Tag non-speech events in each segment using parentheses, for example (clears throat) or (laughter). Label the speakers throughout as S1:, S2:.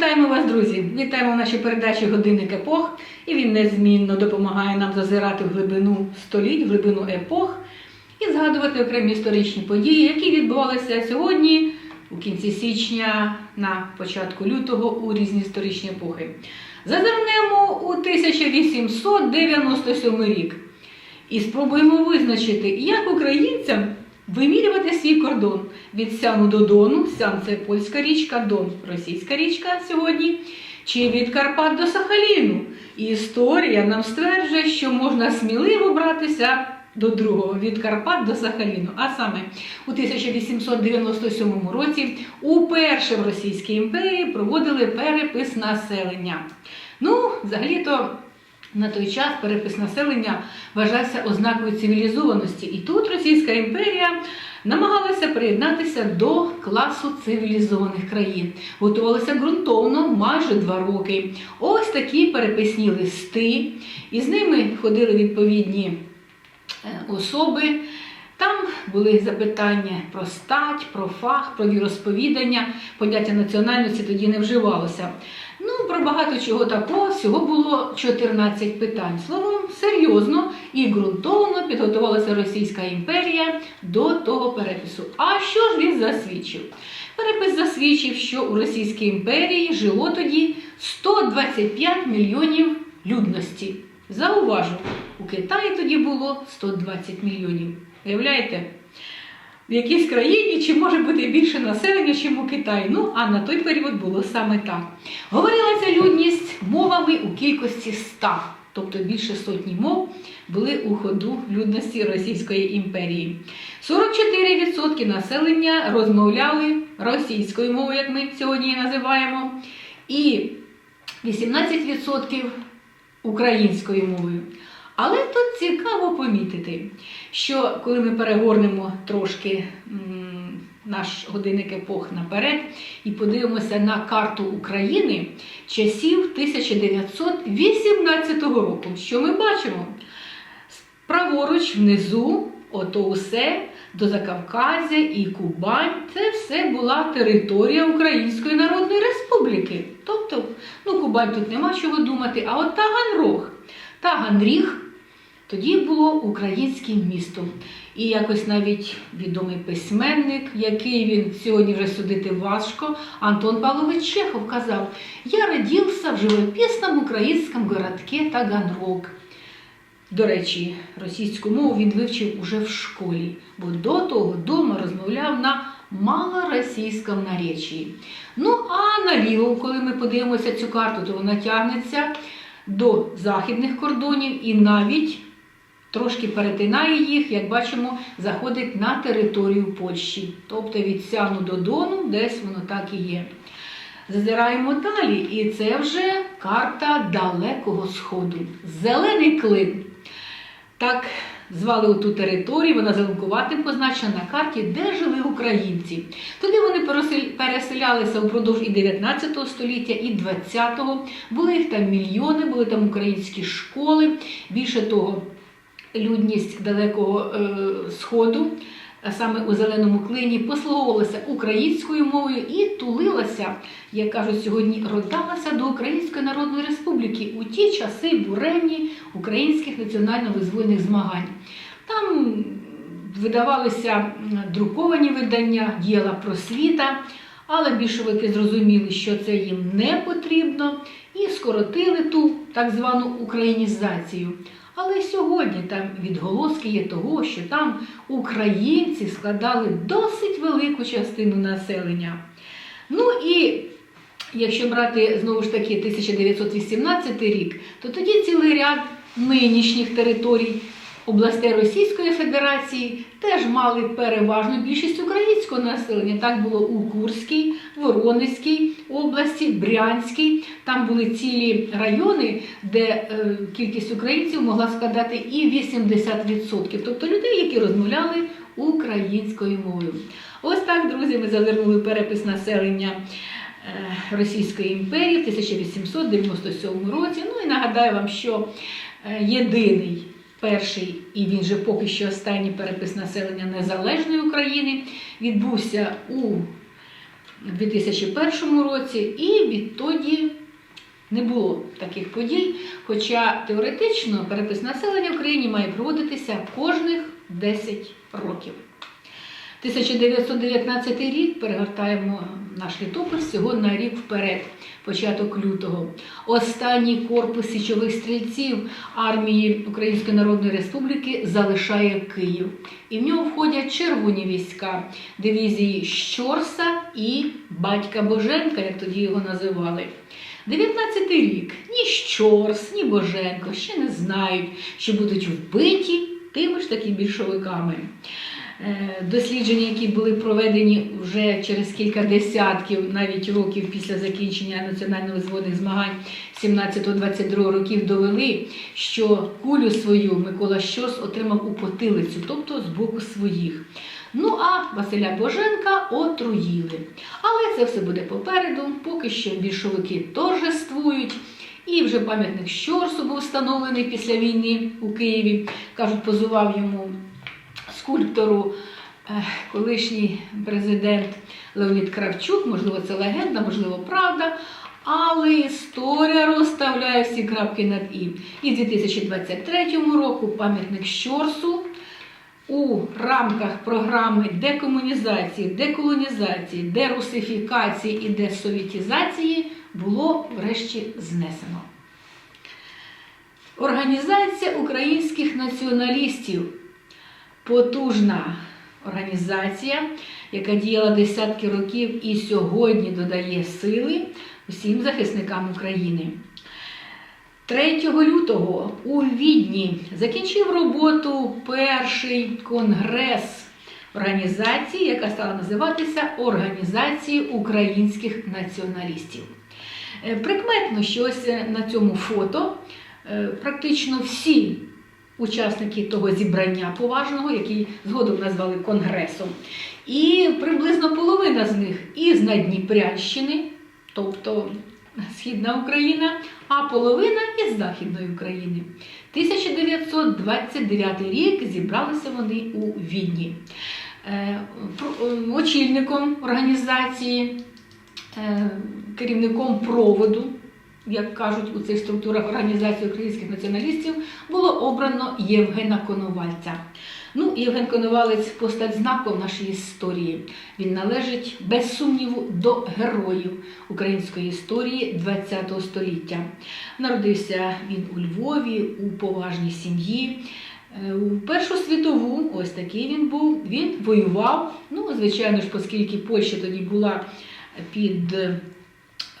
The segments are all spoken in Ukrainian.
S1: Вітаємо вас, друзі! Вітаємо в нашій передачі Годинник епох, і він незмінно допомагає нам зазирати в глибину століть, в глибину епох і згадувати окремі історичні події, які відбувалися сьогодні, у кінці січня, на початку лютого у різні історичні епохи. Зазирнемо у 1897 рік і спробуємо визначити, як українцям вимірювати свій кордон від Сяну до Дону. Сян це польська річка, Дон російська річка сьогодні, чи від Карпат до Сахаліну. Історія нам стверджує, що можна сміливо братися до другого від Карпат до Сахаліну. А саме у 1897 році уперше в Російській імперії проводили перепис населення. Ну, взагалі-то. На той час перепис населення вважався ознакою цивілізованості, і тут Російська імперія намагалася приєднатися до класу цивілізованих країн. Готувалася ґрунтовно майже два роки. Ось такі переписні листи, і з ними ходили відповідні е, особи. Там були запитання про стать, про фах, про віросповідання, поняття національності тоді не вживалося. Ну, про багато чого такого, всього було 14 питань. Словом, серйозно і ґрунтовно підготувалася Російська імперія до того перепису. А що ж він засвідчив? Перепис засвідчив, що у Російській імперії жило тоді 125 мільйонів людності. Зауважу, у Китаї тоді було 120 мільйонів. Уявляєте? В якійсь країні чи може бути більше населення, ніж у Китаї. Ну, а на той період було саме так. Говорилася людність мовами у кількості ста, тобто більше сотні мов були у ходу людності Російської імперії. 44% населення розмовляли російською мовою, як ми сьогодні її називаємо, і 18% українською мовою. Але тут цікаво помітити, що коли ми перегорнемо трошки наш годинник епох наперед і подивимося на карту України часів 1918 року, що ми бачимо? Праворуч внизу, ото усе до Закавказя і Кубань, це все була територія Української Народної Республіки. Тобто, ну Кубань тут нема чого думати, а от Таганрог. Таганріг тоді було українським містом. І якось навіть відомий письменник, який він сьогодні вже судити важко, Антон Павлович Чехов казав: Я родився в живописному українському городке Таганрог. До речі, російську мову він вивчив уже в школі, бо до того вдома розмовляв на малоросійському наречії. Ну, а наліво, коли ми подивимося цю карту, то вона тягнеться до західних кордонів і навіть трошки перетинає їх, як бачимо, заходить на територію Польщі. Тобто від Сяну до Дону, десь воно так і є. Зазираємо далі, і це вже карта Далекого Сходу. Зелений клин. Так звали оту територію, вона зеленкуватим позначена на карті, де жили українці. Туди вони переселялися впродовж і 19 століття, і 20-го. Були їх там мільйони, були там українські школи. Більше того, людність далекого е, сходу, саме у зеленому клині, послуговувалася українською мовою і тулилася, як кажуть сьогодні, родалася до Української Народної Республіки у ті часи буремні українських національно-визвольних змагань. Там видавалися друковані видання, діяла просвіта, але більшовики зрозуміли, що це їм не потрібно, і скоротили ту так звану українізацію. Але сьогодні там відголоски є того, що там українці складали досить велику частину населення. Ну і якщо брати знову ж таки 1918 рік, то тоді цілий ряд нинішніх територій областей Російської Федерації теж мали переважну більшість українського населення. Так було у Курській, Воронезькій області, Брянській. Там були цілі райони, де е, кількість українців могла складати і 80%. Тобто людей, які розмовляли українською мовою. Ось так, друзі, ми зазирнули в перепис населення. е, Російської імперії в 1897 році. Ну і нагадаю вам, що е, єдиний перший і він же поки що останній перепис населення Незалежної України відбувся у у 2001 році, і відтоді не було таких подій. Хоча теоретично перепис населення в Україні має проводитися кожних 10 років. 1919 рік перегортаємо наш літопис всього на рік вперед, початок лютого. Останній корпус січових стрільців армії Української Народної Республіки залишає Київ. І в нього входять червоні війська дивізії Щорса і Батька Боженка, як тоді його називали. 19 рік ні Щорс, ні Боженко ще не знають, що будуть вбиті тими ж таки більшовиками. Е, Дослідження, які були проведені вже через кілька десятків, навіть років після закінчення національно-визвольних змагань 17-22 років, довели, що кулю свою Микола Щорс отримав у потилицю, тобто з боку своїх. Ну а Василя Боженка отруїли. Але це все буде попереду, поки що більшовики торжествують. І вже пам'ятник Щорсу був встановлений після війни у Києві. Кажуть, позував йому скульптору е, колишній президент Леонід Кравчук, можливо, це легенда, можливо, правда. Але історія розставляє всі крапки над І. І в 2023 року пам'ятник Щорсу у рамках програми декомунізації, деколонізації, дерусифікації і десовітізації було врешті знесено. Організація українських націоналістів потужна організація, яка діяла десятки років і сьогодні додає сили усім захисникам України. 3 лютого у Відні закінчив роботу перший конгрес організації, яка стала називатися Організації українських націоналістів. Е, Прикметно, що ось на цьому фото е, практично всі учасники того зібрання поважного, який згодом назвали Конгресом. І приблизно половина з них із Надніпрянщини, тобто Східна Україна, а половина із Західної України. 1929 рік зібралися вони у Відні. Е, е, Очільником організації, е, керівником проводу, як кажуть у цих структурах організації українських націоналістів, було обрано Євгена Коновальця. Ну, Євген Коновалець постать знаком нашої історії. Він належить без сумніву до героїв української історії ХХ століття. Народився він у Львові у поважній сім'ї. Е, У Першу світову, ось такий він був, він воював. Ну, звичайно ж, оскільки Польща тоді була під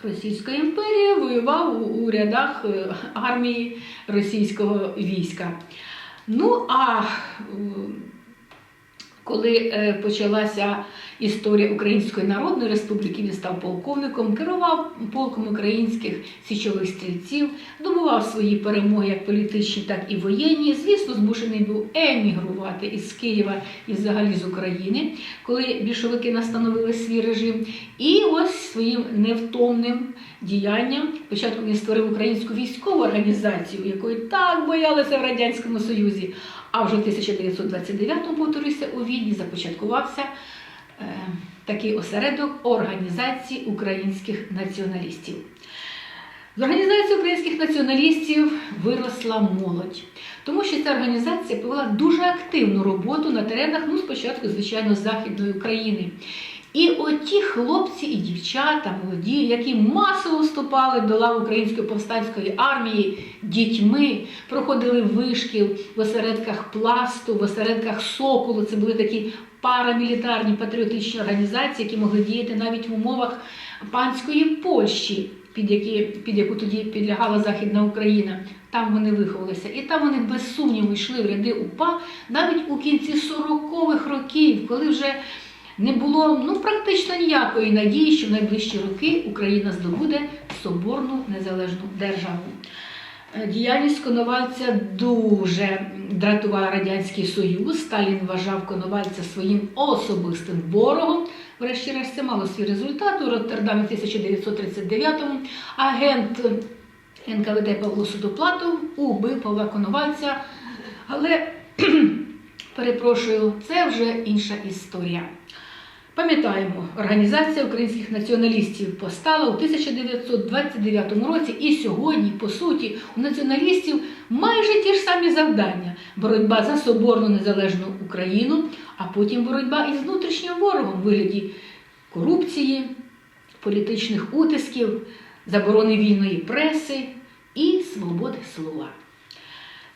S1: Російською імперія воював у- рядах е, армії російського війська. Ну а коли е, почалася історія Української Народної Республіки, він став полковником, керував полком українських січових стрільців, добував свої перемоги як політичні, так і воєнні. Звісно, змушений був емігрувати із Києва і взагалі з України, коли більшовики настановили свій режим. І ось своїм невтомним діянням спочатку він створив українську військову організацію, якої так боялися в Радянському Союзі. А вже в 1929-му, повторюся, у Відні започаткувався е, такий осередок організації українських націоналістів. З організації українських націоналістів виросла молодь, тому що ця організація провела дуже активну роботу на теренах, ну, спочатку, звичайно, Західної України. І оті хлопці і дівчата молоді, які масово вступали до лав Української повстанської армії дітьми, проходили вишкіл в осередках пласту, в осередках соколу. Це були такі парамілітарні патріотичні організації, які могли діяти навіть в умовах панської Польщі, під, які, під яку тоді підлягала Західна Україна. Там вони виховалися. І там вони без сумніву йшли в ряди УПА навіть у кінці 40-х років, коли вже не було ну, практично ніякої надії, що в найближчі роки Україна здобуде соборну незалежну державу. Е, Діяльність Коновальця дуже дратувала Радянський Союз. Сталін вважав Коновальця своїм особистим ворогом. Врешті-решт це мало свій результат. У Роттердамі в 1939-му агент НКВД Павло Судоплатов убив Павла Коновальця. Але, (clears throat) перепрошую, це вже інша історія. Пам'ятаємо, Організація українських націоналістів постала у 1929 році, і сьогодні, по суті, у націоналістів майже ті ж самі завдання: боротьба за соборну незалежну Україну, а потім боротьба із внутрішнім ворогом у вигляді корупції, політичних утисків, заборони вільної преси і свободи слова.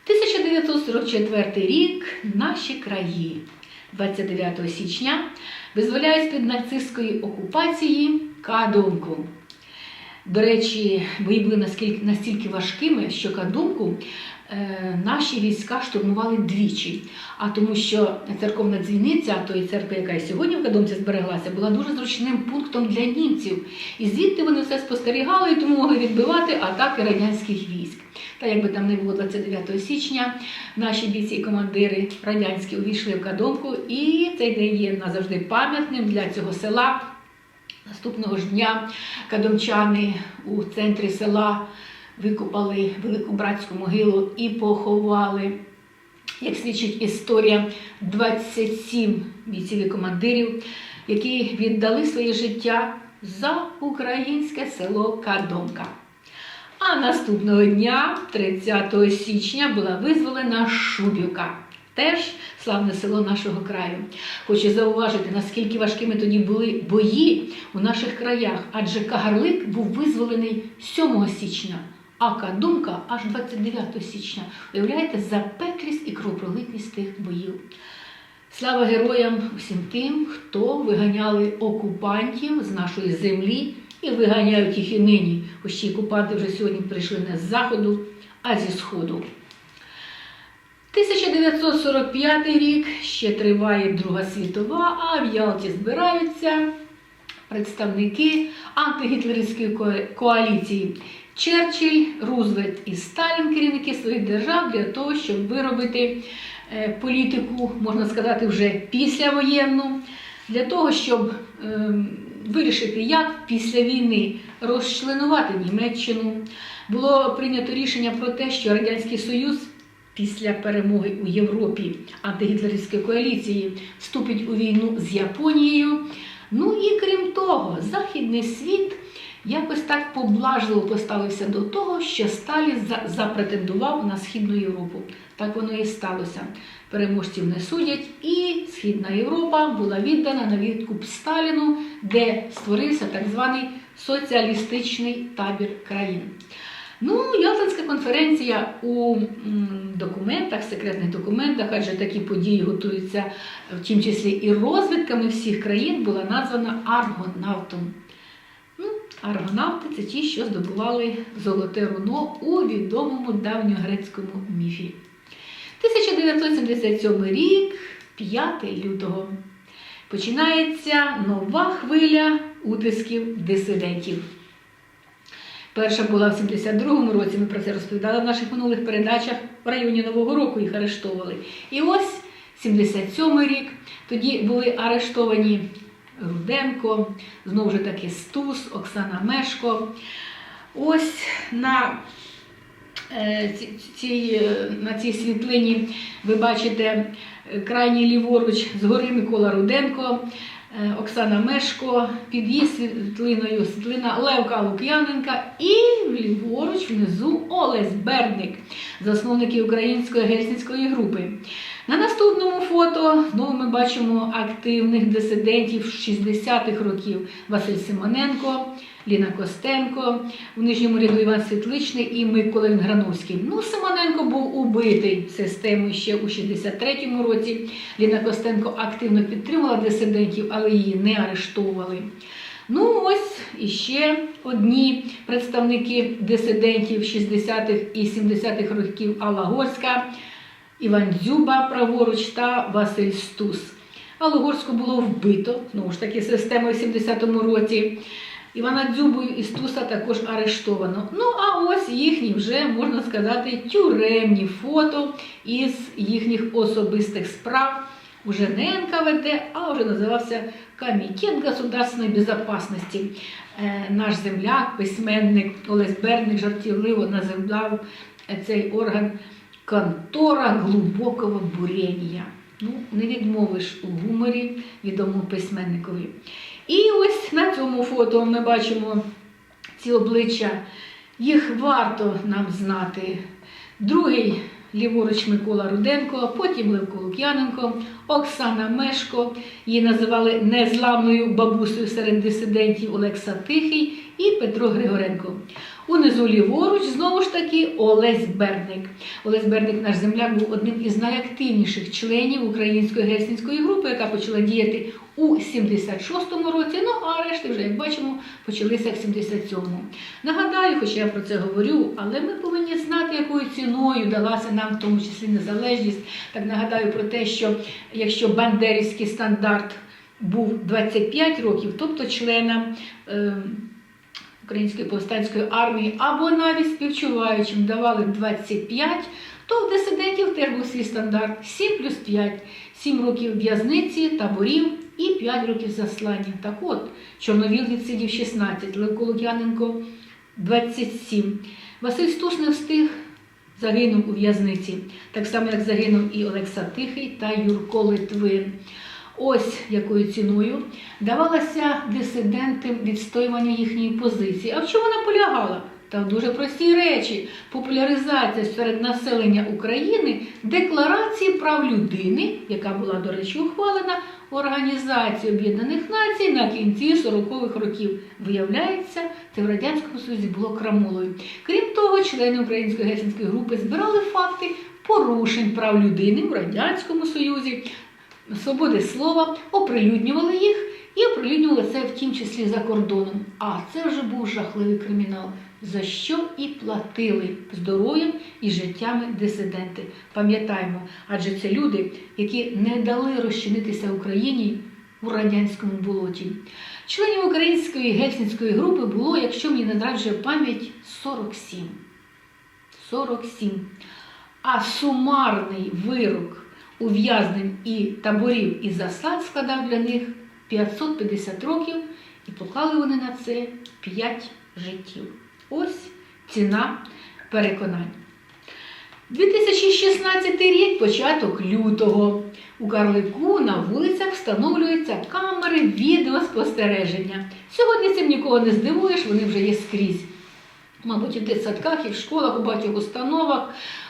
S1: 1944 рік наші краї 29 січня визволяють з-під нацистської окупації Кадумку. До речі, бої були настільки важкими, що Кадумку е, наші війська штурмували двічі. А тому, що церковна дзвіниця тої церкви, яка і сьогодні в Кадумці збереглася, була дуже зручним пунктом для німців. І звідти вони все спостерігали і тому могли відбивати атаки радянських військ. Та якби там не було 29 січня, наші бійці і командири радянські увійшли в Кадомку, і цей день є назавжди пам'ятним для цього села. Наступного ж дня кадомчани у центрі села викопали велику братську могилу і поховали, як свідчить історія, 27 бійців і командирів, які віддали своє життя за українське село Кадомка. А наступного дня, 30 січня, була визволена Шубівка. Теж славне село нашого краю. Хочу зауважити, наскільки важкими тоді були бої у наших краях, адже Кагарлик був визволений 7 січня, а Кадумка аж 29 січня. Уявляєте, запеклість і кровопролитність тих боїв. Слава героям усім тим, хто виганяли окупантів з нашої землі і виганяють їх і нині, хоч ці окупанти вже сьогодні прийшли не з заходу, а зі сходу. 1945 рік ще триває Друга світова, а в Ялті збираються представники антигітлерівської ко- коаліції. Черчилль, Рузвельт і Сталін, керівники своїх держав, для того, щоб виробити е, політику, можна сказати, вже післявоєнну, для того, щоб ем, вирішити, як після війни розчленувати Німеччину. Було прийнято рішення про те, що Радянський Союз після перемоги у Європі антигітлерівської коаліції вступить у війну з Японією. Ну і крім того, Західний світ якось так поблажливо поставився до того, що Сталін за- запретендував на Східну Європу. Так воно і сталося. Переможців не судять, і Східна Європа була віддана на відкуп Сталіну, де створився так званий соціалістичний табір країн. Ну, Ялтинська конференція у документах, секретних документах, адже такі події готуються, в тім числі і розвідками всіх країн, була названа Аргонавтом. Ну, аргонавти це ті, що здобували золоте руно у відомому давньогрецькому міфі. 1977 рік, 5 лютого. Починається нова хвиля утисків дисидентів. Перша була в 72-му році, ми про це розповідали в наших минулих передачах. В районі Нового року їх арештовували. І ось 77-й рік. Тоді були арештовані Руденко, знову ж таки Стус, Оксана Мешко. Ось на, цій, е, на цій світлині ви бачите е, крайній ліворуч згори Микола Руденко. Е, Оксана Мешко, під її світлиною світлина Левка Лук'яненка і ліворуч внизу Олесь Берник, засновники української гельсінської групи. На наступному фото знову ми бачимо активних дисидентів 60-х років Василь Симоненко, Ліна Костенко, в нижньому ряду Іван Світличний і Микола Грановський. Ну, Симоненко був убитий системою ще у 63-му році. Ліна Костенко активно підтримала дисидентів, але її не арештовували. Ну, ось іще одні представники дисидентів 60-х і 70-х років Алла Горська, Іван Дзюба праворуч та Василь Стус. Аллу Горську було вбито, знову ж таки, системою в 70-му році. Івана Дзюбу і Стуса також арештовано. Ну, а ось їхні вже, можна сказати, тюремні фото із їхніх особистих справ. Уже не НКВД, а вже називався Комітет государственної безопасности. Е, Наш земляк, письменник Олесь Берник жартівливо називав цей орган контора глибокого буріння. Ну, не відмовиш у гуморі відомому письменникові. І ось на цьому фото ми бачимо ці обличчя. Їх варто нам знати. Другий ліворуч Микола Руденко, потім Левко Лук'яненко, Оксана Мешко. Її називали незламною бабусею серед дисидентів Олекса Тихий і Петро Григоренко. Унизу ліворуч знову ж таки Олесь Берник. Олесь Берник, наш земляк, був одним із найактивніших членів української гельсінської групи, яка почала діяти у 76-му році. Ну а решти вже, як бачимо, почалися в 77-му. Нагадаю, хоча я про це говорю, але ми повинні знати, якою ціною далася нам в тому числі незалежність. Так нагадаю про те, що якщо бандерівський стандарт був 25 років, тобто членам. Е, Української повстанської армії або навіть співчуваючим давали 25, то в дисидентів теж був свій стандарт 7 плюс 5, 7 років в'язниці, таборів і 5 років заслання. Так от, Чорновіл відсидів 16, Левко Лук'яненко 27. Василь Стус не встиг, загинув у в'язниці, так само, як загинув і Олекса Тихий та Юрко Литвин. Ось якою ціною давалося дисидентам відстоювання їхньої позиції. А в чому вона полягала? Та в дуже простій речі: популяризація серед населення України декларації прав людини, яка була, до речі, ухвалена Організацією Об'єднаних Націй на кінці 40-х років. Виявляється, це в Радянському Союзі було крамолою. Крім того, члени Української гельсінської групи збирали факти порушень прав людини в Радянському Союзі свободи слова, оприлюднювали їх і оприлюднювали це в тім числі за кордоном. А це вже був жахливий кримінал, за що і платили здоров'ям і життями дисиденти. Пам'ятаємо, адже це люди, які не дали розчинитися Україні у радянському болоті. Членів української гельсінської групи було, якщо мені не зраджує пам'ять, 47. 47. А сумарний вирок ув'язнень і таборів і засад складав для них 550 років, і поклали вони на це 5 життів. Ось ціна переконань. 2016 рік, початок лютого. У Карлику на вулицях встановлюються камери відеоспостереження. Сьогодні цим нікого не здивуєш, вони вже є скрізь. Мабуть, і в дитсадках, і в школах, у багатьох установах.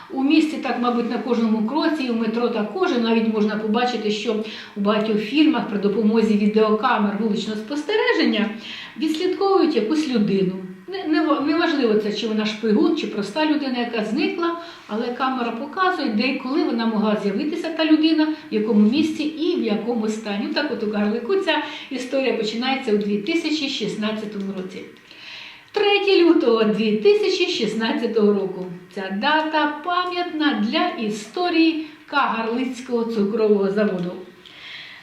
S1: У місті, так, мабуть, на кожному кроці, і в метро також. І навіть можна побачити, що у багатьох фільмах при допомозі відеокамер вуличного спостереження відслідковують якусь людину. Неважливо не, не це, чи вона шпигун, чи проста людина, яка зникла, але камера показує, де і коли вона могла з'явитися та людина, в якому місці і в якому стані. Так от у Гарлику ця історія починається у 2016 році. 3 лютого 2016 року. Ця дата пам'ятна для історії Кагарлицького цукрового заводу.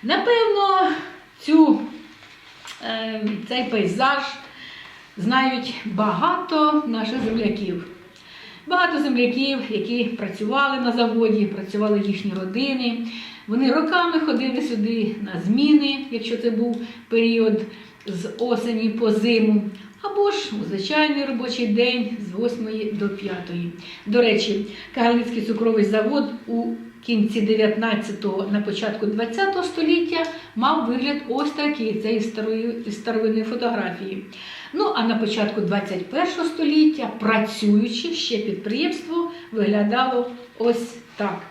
S1: Напевно, цю, е, цей пейзаж знають багато наших земляків. Багато земляків, які працювали на заводі, працювали їхні родини. Вони роками ходили сюди на зміни, якщо це був період з осені по зиму або ж у звичайний робочий день з 8 до 5. До речі, Кагарлицький цукровий завод у кінці 19-го, на початку 20-го століття мав вигляд ось такий, із старої старовинної фотографії. Ну, а на початку 21-го століття, працюючи ще підприємство, виглядало ось так.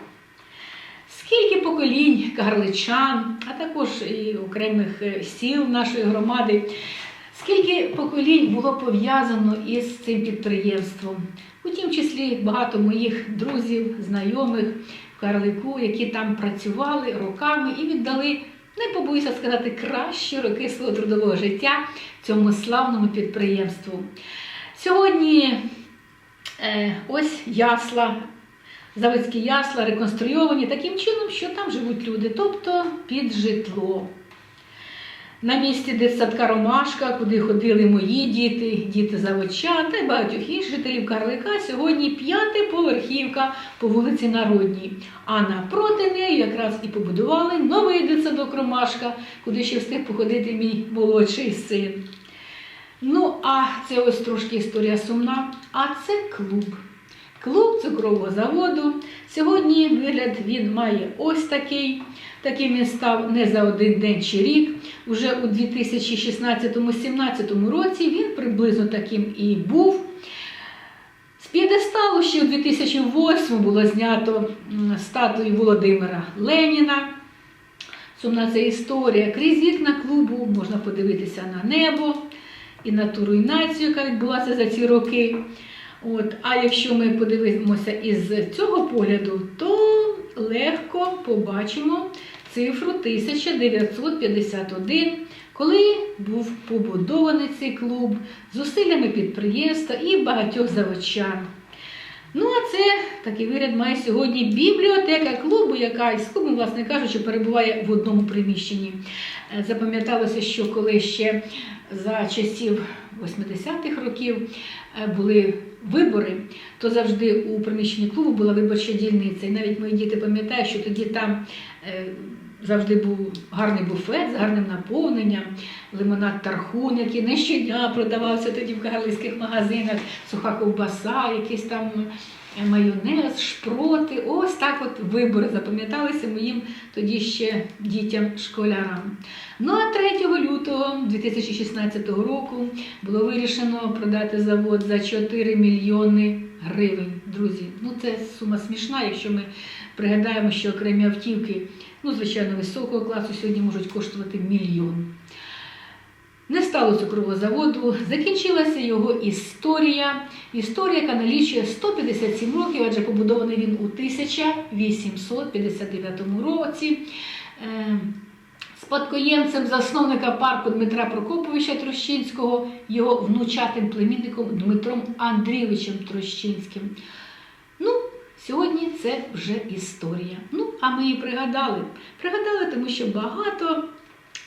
S1: Скільки поколінь кагарличан, а також і окремих е, сіл нашої громади Скільки поколінь було пов'язано із цим підприємством, у тім числі багато моїх друзів, знайомих в Карлику, які там працювали роками і віддали, не побоюся сказати, кращі роки свого трудового життя цьому славному підприємству. Сьогодні е, ось ясла, заводські ясла реконструйовані таким чином, що там живуть люди, тобто під житло. На місці дитсадка Ромашка, куди ходили мої діти, діти заводча та й багатьох інших жителів Карлика, сьогодні п'ятиповерхівка по вулиці Народній. А напроти неї якраз і побудували новий дитсадок Ромашка, куди ще встиг походити мій молодший син. Ну, а це ось трошки історія сумна. А це клуб. клуб цукрового заводу. Сьогодні вигляд він має ось такий. Таким він став не за один день чи рік. Уже у 2016-17 році він приблизно таким і був. З п'єдесталу ще у 2008 було знято статую Володимира Леніна. Сумна це історія. Крізь вікна клубу можна подивитися на небо і на ту руйнацію, яка відбулася за ці роки. От. А якщо ми подивимося із цього погляду, то легко побачимо цифру 1951, коли був побудований цей клуб зусиллями підприємства і багатьох заводчан. Ну, а це такий вигляд має сьогодні бібліотека клубу, яка із клубом, власне кажучи, перебуває в одному приміщенні. Е, Запам'яталося, що коли ще за часів 80-х років е, були вибори, то завжди у приміщенні клубу була виборча дільниця. І навіть мої діти пам'ятають, що тоді там е, завжди був гарний буфет з гарним наповненням, лимонад тархун, який не щодня продавався тоді в кагарлицьких магазинах, суха ковбаса, якийсь там е, майонез, шпроти. Ось так от вибори запам'яталися моїм тоді ще дітям-школярам. Ну а 3 лютого 2016 року було вирішено продати завод за 4 мільйони гривень. Друзі, ну це сума смішна, якщо ми пригадаємо, що окремі автівки, ну звичайно, високого класу сьогодні можуть коштувати мільйон. Не стало цукрового заводу, закінчилася його історія. Історія, яка налічує 157 років, адже побудований він у 1859 році. Е, Спадкоємцем засновника парку Дмитра Прокоповича Трощинського, його внучатим племінником Дмитром Андрійовичем Трощинським. Сьогодні це вже історія. Ну, а ми її пригадали. Пригадали, тому що багато,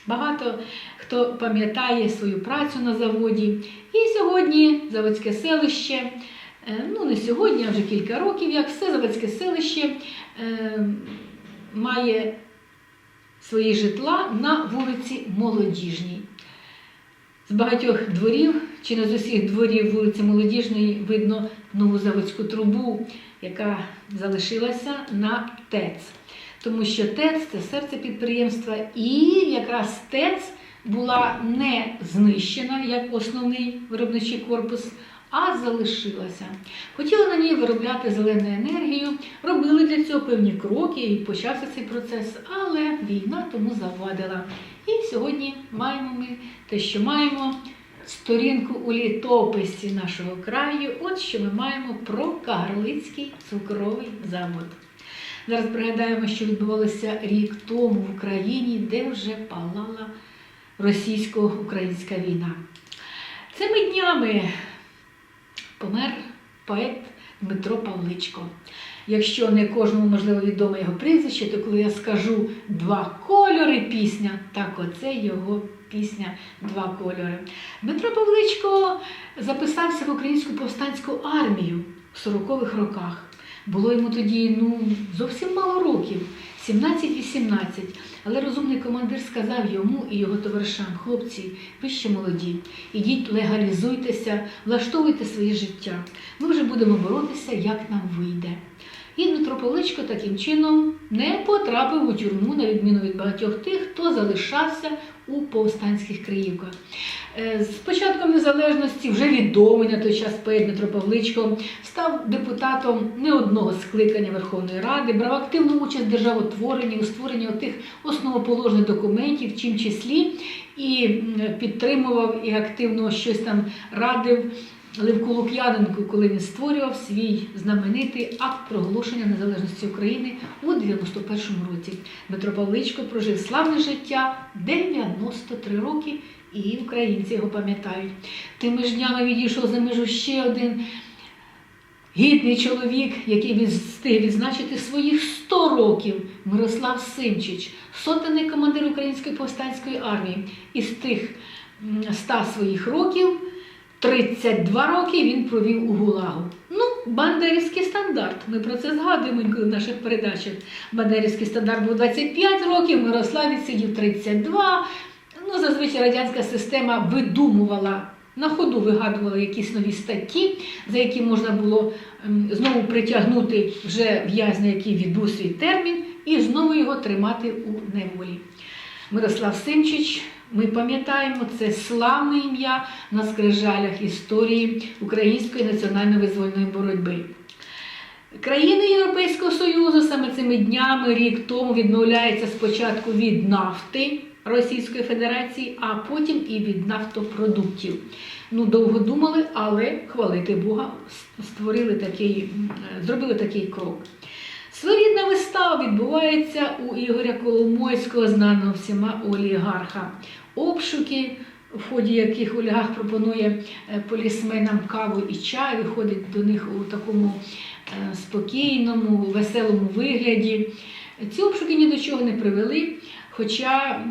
S1: багато хто пам'ятає свою працю на заводі. І сьогодні заводське селище, е, ну не сьогодні, а вже кілька років, як все заводське селище е, має свої житла на вулиці Молодіжній. З багатьох дворів, чи не з усіх дворів вулиці Молодіжної, видно нову заводську трубу, яка залишилася на ТЕЦ. Тому що ТЕЦ це серце підприємства, і якраз ТЕЦ була не знищена як основний виробничий корпус, а залишилася. Хотіли на ній виробляти зелену енергію, робили для цього певні кроки і почався цей процес, але війна тому завадила. І сьогодні маємо ми те, що маємо. Сторінку у літописі нашого краю, от що ми маємо про Кагарлицький цукровий завод. Зараз пригадаємо, що відбувалося рік тому в Україні, де вже палала російсько-українська війна. Цими днями помер поет Дмитро Павличко. Якщо не кожному можливо відоме його прізвище, то коли я скажу два кольори пісня, так оце його пісня Два кольори. Дмитро Павличко записався в українську повстанську армію в 40-х роках. Було йому тоді ну, зовсім мало років, 17-18. Але розумний командир сказав йому і його товаришам, хлопці, ви ще молоді, ідіть, легалізуйтеся, влаштовуйте своє життя. Ми вже будемо боротися, як нам вийде. І Дмитро Павличко таким чином не потрапив у тюрму, на відміну від багатьох тих, хто залишався у повстанських краївках. Е, З початком незалежності, вже відомий на той час поет Дмитро Павличко, став депутатом не одного скликання Верховної Ради, брав активну участь в державотворенні, у створенні тих основоположних документів, в чим числі і підтримував і активно щось там радив Левку Лук'яненку, коли він створював свій знаменитий акт проголошення незалежності України у 91-му році. Дмитро Павличко прожив славне життя 93 роки, і українці його пам'ятають. Тими ж днями відійшов за межу ще один гідний чоловік, який від- встиг відзначити своїх 100 років, Мирослав Симчич, сотенний командир Української повстанської армії. Із тих м, 100 своїх років 32 роки він провів у Гулагу. Ну, Бандерівський стандарт. Ми про це згадуємо в наших передачах. Бандерівський стандарт був 25 років, Мирослав відсидів 32. Ну, зазвичай радянська система видумувала на ходу вигадували якісь нові статті, за які можна було ем, знову притягнути вже в'язня, який відбув свій термін, і знову його тримати у неволі. Мирослав Симчич, ми пам'ятаємо це славне ім'я на скрижалях історії української національно-визвольної боротьби. Країни Європейського Союзу саме цими днями рік тому відмовляються спочатку від нафти Російської Федерації, а потім і від нафтопродуктів. Ну, довго думали, але хвалити Бога, створили такий, е, зробили такий крок. Своєрідна вистава відбувається у Ігоря Коломойського, знаного всіма олігарха. Обшуки, в ході яких олігарх пропонує е, полісменам каву і чай, виходить до них у такому е, спокійному, веселому вигляді. Ці обшуки ні до чого не привели, хоча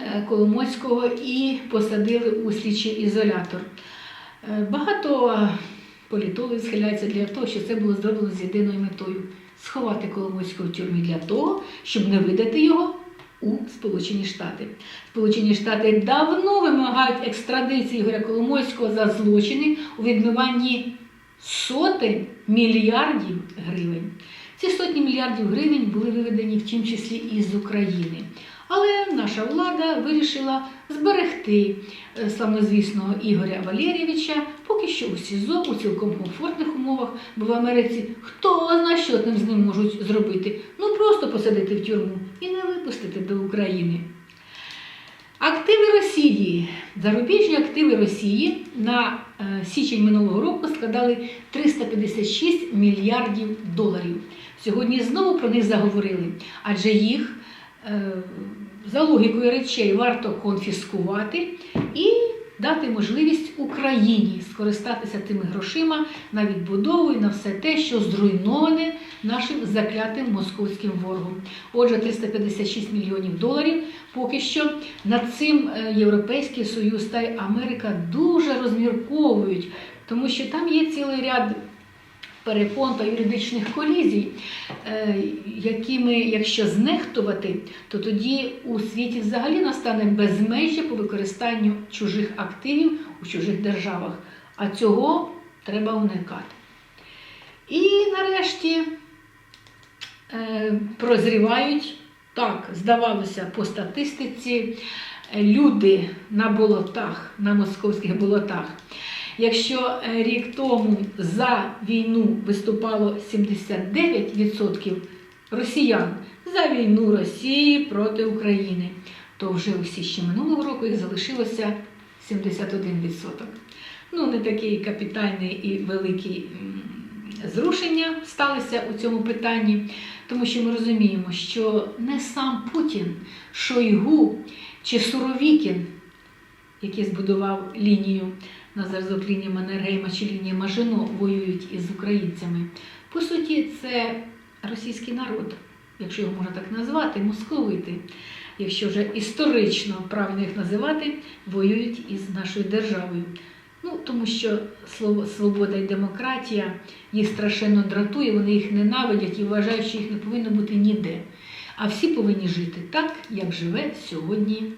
S1: е, Коломойського і посадили у слідчий ізолятор. Багато політологів схиляються для того, що це було зроблено з єдиною метою сховати Коломойського в тюрмі для того, щоб не видати його у Сполучені Штати. Сполучені Штати давно вимагають екстрадиції Ігоря Коломойського за злочини у відмиванні сотень мільярдів гривень. Ці сотні мільярдів гривень були виведені в тім числі і України. Але наша влада вирішила зберегти е, славнозвісного Ігоря Валерійовича поки що у СІЗО у цілком комфортних умовах, бо в Америці хто зна, що там з ним можуть зробити. Ну просто посадити в тюрму і не випустити до України. Активи Росії, зарубіжні активи Росії на е, січень минулого року складали 356 мільярдів доларів. Сьогодні знову про них заговорили, адже їх е, за логікою речей варто конфіскувати і дати можливість Україні скористатися тими грошима на відбудову і на все те, що зруйноване нашим заклятим московським ворогом. Отже, 356 мільйонів доларів. Поки що над цим е, Європейський Союз та Америка дуже розмірковують, тому що там є цілий ряд перепон та юридичних колізій, е, якими, якщо знехтувати, то тоді у світі взагалі настане безмежжя по використанню чужих активів у чужих державах. А цього треба уникати. І нарешті е, прозрівають, так, здавалося, по статистиці, люди на болотах, на московських болотах. Якщо е, рік тому за війну виступало 79% росіян за війну Росії проти України, то вже у січні минулого року їх залишилося 71%. Ну, не такий капітальний і великий м, зрушення сталися у цьому питанні, тому що ми розуміємо, що не сам Путін, Шойгу чи Суровікін, який збудував лінію на зразок лінії Маннергейма чи лінії Мажино, воюють із українцями. По суті, це російський народ, якщо його можна так назвати, московити, якщо вже історично правильно їх називати, воюють із нашою державою. Ну, тому що слово свобода і демократія їх страшенно дратує, вони їх ненавидять і вважають, що їх не повинно бути ніде. А всі повинні жити так, як живе сьогодні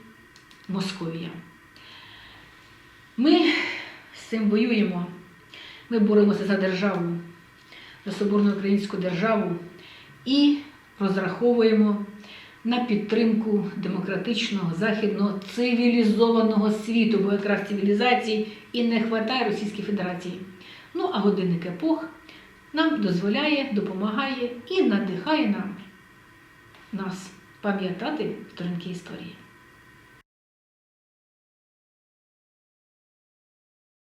S1: Московія. Ми цим воюємо. Ми боремося за державу, за соборну українську державу і розраховуємо на підтримку демократичного, західного, цивілізованого світу, бо якраз цивілізації і не вистачає Російській Федерації. Ну, а годинник епох нам дозволяє, допомагає і надихає нам нас пам'ятати сторінки історії.